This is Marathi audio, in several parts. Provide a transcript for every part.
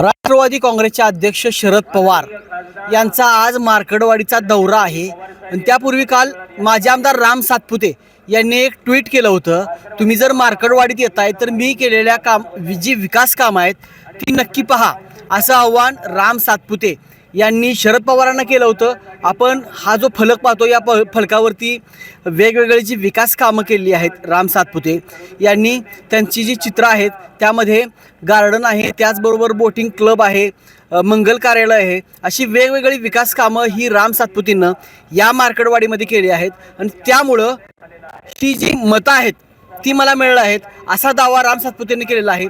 राष्ट्रवादी काँग्रेसचे अध्यक्ष शरद पवार यांचा आज मार्कडवाडीचा दौरा आहे. आणि त्यापूर्वी काल माजी आमदार राम सातपुते यांनी एक ट्विट केलं होतं तुम्ही जर मार्कडवाडीत येत आहे तर मी केलेल्या काम जी विकास कामं आहेत ती नक्की पहा असं आव्हान राम सातपुते यांनी शरद पवारांना केलं होतं. आपण हा जो फलक पाहतो या प फलकावरती वेगवेगळी जी विकास कामं केली आहेत राम सातपुते यांनी त्यांची जी चित्रं आहेत त्यामध्ये गार्डन आहे त्याचबरोबर बोटिंग क्लब आहे मंगल कार्यालय आहे अशी वेगवेगळी विकास कामं ही राम सातपुतींनं या मार्केटवाडीमध्ये केली आहेत. आणि त्यामुळं ही जी मतं आहेत ती मला मिळलं आहेत असा दावा राम सातपुतेंनी केलेला आहे.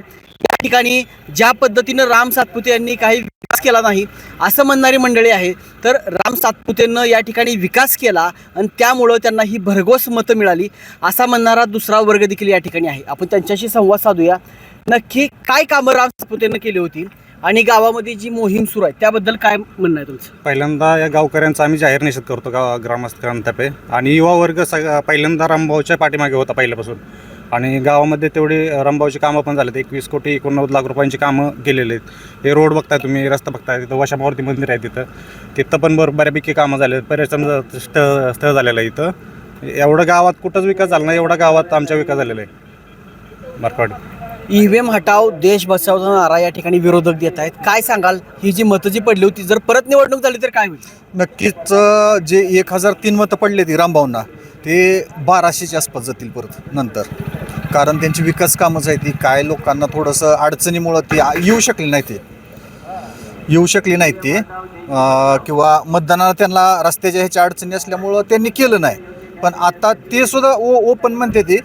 ठिकाणी ज्या पद्धतीनं राम सातपुते यांनी काही विकास केला नाही असं म्हणणारी मंडळी आहे तर राम सातपुतेंनं या ठिकाणी विकास केला आणि त्यामुळं त्यांना ही भरघोस मतं मिळाली असा म्हणणारा दुसरा वर्ग देखील या ठिकाणी आहे. आपण त्यांच्याशी संवाद साधूया. नक्की काय कामं राम सातपुतेनं केली होती आणि गावामध्ये जी मोहीम सुरू आहे त्याबद्दल काय म्हणणं आहे तुमचं? पहिल्यांदा या गावकऱ्यांचा आम्ही जाहीर निषेध करतो गाव ग्रामस्थांतर्फे आणि युवा वर्ग सग पहिल्यांदा रामभाऊच्या पाठीमागे होता पहिल्यापासून. आणि गावामध्ये तेवढी रामभाऊची कामं पण झालीत. एकवीस कोटी एकोणनव्वद लाख रुपयांची कामं केलेली आहेत. हे रोड बघताय तुम्ही रस्ता बघताय तिथं वशामावरती मंदिर आहे तिथं. तिथं पण बरं बऱ्यापैकी कामं झाले आहेत पर्यटन स्थळ स्थळ झालेलं आहे इथं. एवढं गावात कुठंच विकास झाला नाही एवढा गावात आमचा विकास झालेला आहे. मार्कवाडी ई व्ही एम हटाव देश बचावचा नारा या ठिकाणी विरोधक देत आहेत. काय सांगाल? ही जी मतं जी पडली होती जर परत निवडणूक झाली तर काय होईल? नक्कीच जे एक हजार तीन मतं पडले ती रामभाऊंना ते बाराशेच्या आसपास जातील परत नंतर. कारण त्यांची विकास कामंच आहे ती काय लोकांना थोडंसं अडचणीमुळं ती येऊ शकली नाही ते. येऊ शकली नाहीत ते. किंवा मतदानाला त्यांना रस्त्याच्या ह्याच्या अडचणी असल्यामुळं त्यांनी केलं नाही. पण आता ते सुद्धा ओ ओपन म्हणते ते.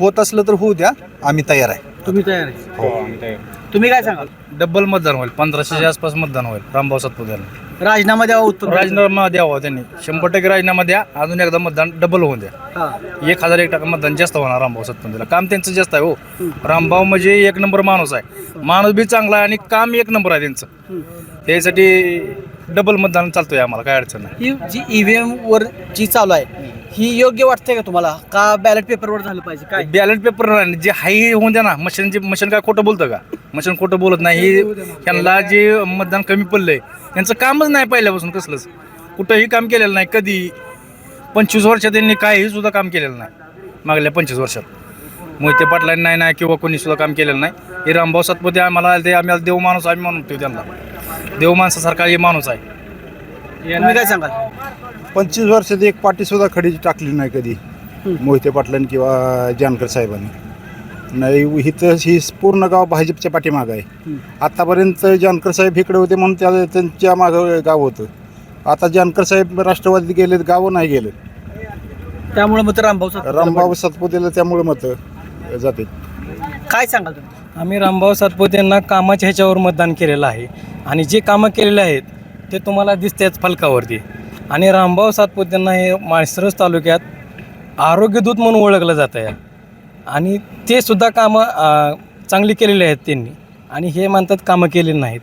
होत असलं तर होऊ द्या. आम्ही तयार आहे. तुम्ही तयार आहे? हो आम्ही तयार. तुम्ही काय सांगाल? डबल मतदान होईल. पंधराशेच्या आसपास मतदान होईल. रामभाऊ सातपुत्याला राजीनामा द्यावा उत्तर राजीनामा द्यावा त्यांनी. शंभर टक्के राजीनामा द्या. अजून एकदा मतदान डबल होऊन द्या. एक हजार एक टक्का मतदान जास्त होणार रामभाऊ सातपुतेला काम त्यांचं जास्त आहे हो. रामभाऊ म्हणजे एक नंबर माणूस आहे. माणूस बी चांगला आहे आणि काम एक नंबर आहे त्यांचं. त्यासाठी डबल मतदान चालतोय आम्हाला. काय अडचण नाही. ही जी ई व्ही एम वर जी चालू आहे ही योग्य वाटते का तुम्हाला? का बॅलेट पेपरवर झालं पाहिजे? काय? बॅलेट पेपर नाही. जे हाय होऊन द्या ना मशीन जे मशीन काय खोटं बोलतं का? मशीन खोटं बोलत नाही. हे त्यांना जे मतदान कमी पडलंय त्यांचं कामच नाही पहिल्यापासून कसलंच. कुठंही काम केलेलं नाही कधी. पंचवीस वर्षात त्यांनी काहीही सुद्धा काम केलेलं नाही मागल्या पंचवीस वर्षात. मोहिते पाटलांनी नाही नाही किंवा कोणी सुद्धा काम केलेलं नाही. हे रामभाऊ सातपुते आम्हाला ते आम्हाला देव माणूस आम्ही म्हणतो त्यांना. देव माणसासारखा हे माणूस आहे. तुम्ही काय सांगाल? पंचवीस वर्षात एक पाटी सुद्धा खडी टाकली नाही कधी. मोहिते पाटलांनी किंवा जानकर साहेबांनी. नाही इथं ही पूर्ण गाव भाजपच्या पाठीमागं आहे. आतापर्यंत जानकर साहेब इकडे होते म्हणून त्या त्यांच्या मागं गाव होतं. आता जानकर साहेब राष्ट्रवादीत गेले गावं नाही गेले त्यामुळे मग रामभाऊ रामबाबू सातपुतेला त्यामुळे मतं जाते. काय सांगाल तुम्ही? आम्ही रामभाऊ सातपुते यांना कामाच्या ह्याच्यावर मतदान केलेलं आहे. आणि जे कामं केलेले आहेत ते तुम्हाला दिसतेच फलकावरती. आणि रामभाऊ सातपुतेंना हे माळशिरस तालुक्यात आरोग्यदूत म्हणून ओळखलं जातं आहे आणि ते सुद्धा कामं चांगली केलेली आहेत त्यांनी. आणि हे म्हणतात कामं केलेली नाहीत.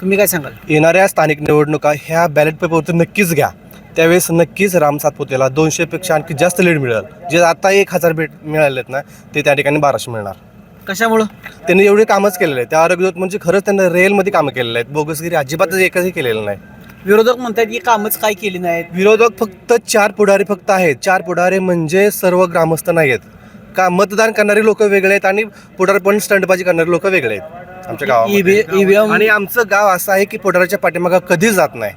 तुम्ही काय सांगाल? येणाऱ्या स्थानिक निवडणुका ह्या बॅलेट पेपरवरती नक्कीच घ्या. त्यावेळेस नक्कीच राम सातपुतेला दोनशेपेक्षा आणखी जास्त लीड मिळेल. जे आता एक हजार भेट मिळालेत ना ते त्या ठिकाणी बाराशे मिळणार. कशामुळं? त्यांनी एवढे कामच केलेले आहे त्या आरोग्य म्हणजे खरंच त्यांना रेलमध्ये कामं केलेले आहेत. बोगसगिरी अजिबातच एकही केलेलं नाही. विरोधक म्हणतात की कामच काय केली नाहीत. विरोधक फक्त चार पुढारी फक्त आहेत. चार पुढारी म्हणजे सर्व ग्रामस्थ नाही आहेत का मतदान करणारे लोक वेगळे आहेत आणि पुढारपण स्टंटबाजी करणारे लोक वेगळे आहेत आमच्या ईव्हीएम आणि आमचं गाव असं आहे की पुढाराच्या पाठीमागं कधीच जात नाही.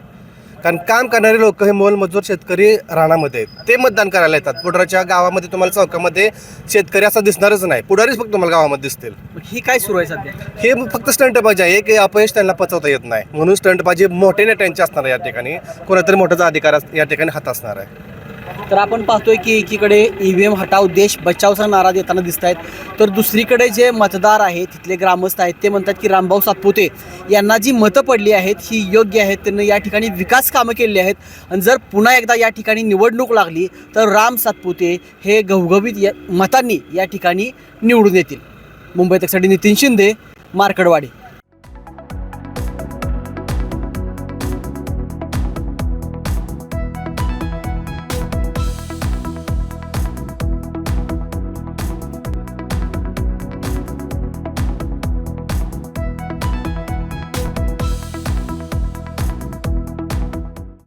कारण काम करणारे लोक हे मोलमजूर शेतकरी राणामध्ये आहेत. ते मतदान करायला येतात. पुढाराच्या गावामध्ये तुम्हाला चौकामध्ये शेतकरी असा दिसणारच नाही. पुढारीच फक्त तुम्हाला गावामध्ये दिसतील. ही काय सुरू आहे सध्या? हे फक्त स्टंटबाजी आहे. की अपयश त्यांना पचवता येत नाही. म्हणून स्टंटबाजी मोठे नेत्यांचे असणार आहे या ठिकाणी. कोणातरी मोठाचा अधिकार या ठिकाणी हात असणार आहे. तर आपण पाहतोय की एकीकडे ईव्हीएम हटाव देश बचावचा नारा देताना दिसत आहेत तर दुसरीकडे जे मतदार आहेत तिथले ग्रामस्थ आहेत ते म्हणतात की रामभाऊ सातपुते यांना जी मतं पडली आहेत ही योग्य आहेत. त्यांनी या ठिकाणी विकास कामं केली आहेत. आणि जर पुन्हा एकदा या ठिकाणी निवडणूक लागली तर राम सातपुते हे घवघवीत या मतांनी या ठिकाणी निवडून येतील. मुंबई तकसाठी नितीन शिंदे मार्कडवाडी